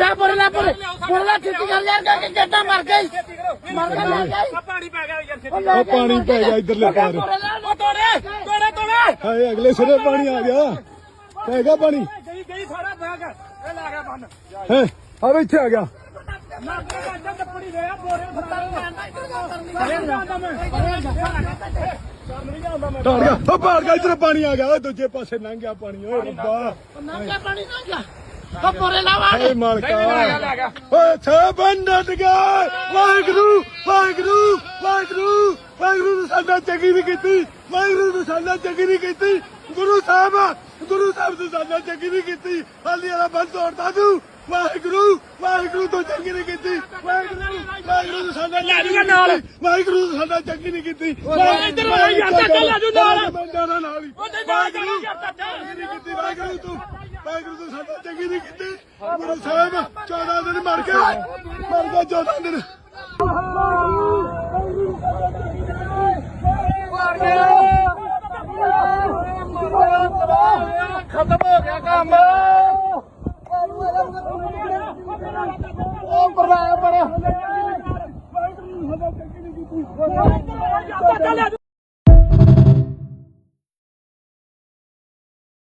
ਲੈ ਪਰ ਲੈ ਪਰ ਪਰ ਲੈ ਛੇਤੀ ਕਰ ਯਾਰ ਕਿ ਜੱਟਾ ਮਰ ਗਈ। ਮਰ ਗਿਆ ਲੈ ਗਈ। ਪਾਣੀ ਪੈ ਗਿਆ ਯਾਰ ਉਹ ਲੈ ਉਹ ਪਾਣੀ ਪੈ ਗਿਆ ਇੱਧਰਲੇ ਪਾਰ ਉਹ ਤੋੜੇ ਤੋੜੇ ਤੋੜੇ। ਹਾਏ ਅਗਲੇ ਸਿਰੇ ਪਾਣੀ ਆ ਗਿਆ। ਪੈ ਗਿਆ ਪਾਣੀ? ਗਈ ਗਈ ਸਾਰਾ ਬੈਗ ਇਹ ਲਾ ਗਿਆ ਬੰਨ। ਹੈ ਆ ਇੱਥੇ ਆ ਗਿਆ। ਟਾੜ ਗਿਆ। ਉਹ ਪਾੜ ਗਿਆ ਇੱਧਰ ਪਾਣੀ ਆ ਗਿਆ। ਓਏ ਦੂਜੇ ਪਾਸੇ ਲੰਘ ਗਿਆ ਪਾਣੀ। ਓਏ ਰੱਬਾ। ਨੰਗਾ ਪਾਣੀ ਨਾ ਗਿਆ ਪੋਰੇ ਲਾਵਾ ਹਾਏ ਮਾਲਕਾ। ਓਏ ਛੇ ਬੰਦਟ ਗਏ ਵਾਹਿਗੁਰੂ ਵਾਹਿਗੁਰੂ ਵਾਹਿਗੁਰੂ। ਵਾਹਿਗੁਰੂ ਨੇ ਸਾਡਾ ਚੰਗੀ ਨਹੀਂ ਕੀਤੀ। ਵਾਹਿਗੁਰੂ ਨੇ ਸਾਡਾ ਚੰਗੀ ਨਹੀਂ ਕੀਤੀ। ਗੁਰੂ ਸਾਹਿਬ ਗੁਰੂ ਸਾਹਿਬ ਨੇ ਸਾਡਾ ਚੰਗੀ ਨਹੀਂ ਕੀਤੀ। ਹਾਲੀ ਵਾਲਾ ਬੰਦ ਤੋੜਦਾ ਤੂੰ ਵਾਹਿਗੁਰੂ ਵਾਹਿਗੁਰੂ ਤੋਂ ਚੰਗੀ ਨਹੀਂ ਕੀਤੀ। ਵਾਹਿਗੁਰੂ ਵਾਹਿਗੁਰੂ ਸਾਡਾ ਲੈ ਜੂਗਾ ਨਾਲ। ਵਾਹਿਗੁਰੂ ਸਾਡਾ ਚੰਗੀ ਨਹੀਂ ਕੀਤੀ। ਇੱਧਰ ਆ ਯਾਰ, ਚਾਚਾ ਲੈ ਜਾਊ ਨਾਲ। ਨਾਲ ਹੀ ਚਾਚਾ। ਚੰਗੀ ਨਹੀਂ ਕੀਤੀ। ਵਾਹਿਗੁਰੂ ਤੂੰ। ਵਾਹਿਗੁਰੂ ਤੂੰ ਸਾਡਾ ਚੰਗੀ ਨਹੀਂ ਕੀਤੀ। ਗੁਰੂ ਸਾਹਿਬ 14 ਦਿਨ ਮਰ ਗਏ। ਮਰ ਗਏ 14 ਦਿਨ। ਖਤਮ ਹੋ ਗਿਆ ਕੰਮ। ਉਹ ਪਰਵਾਹ ਪਰ ਚੱਲ।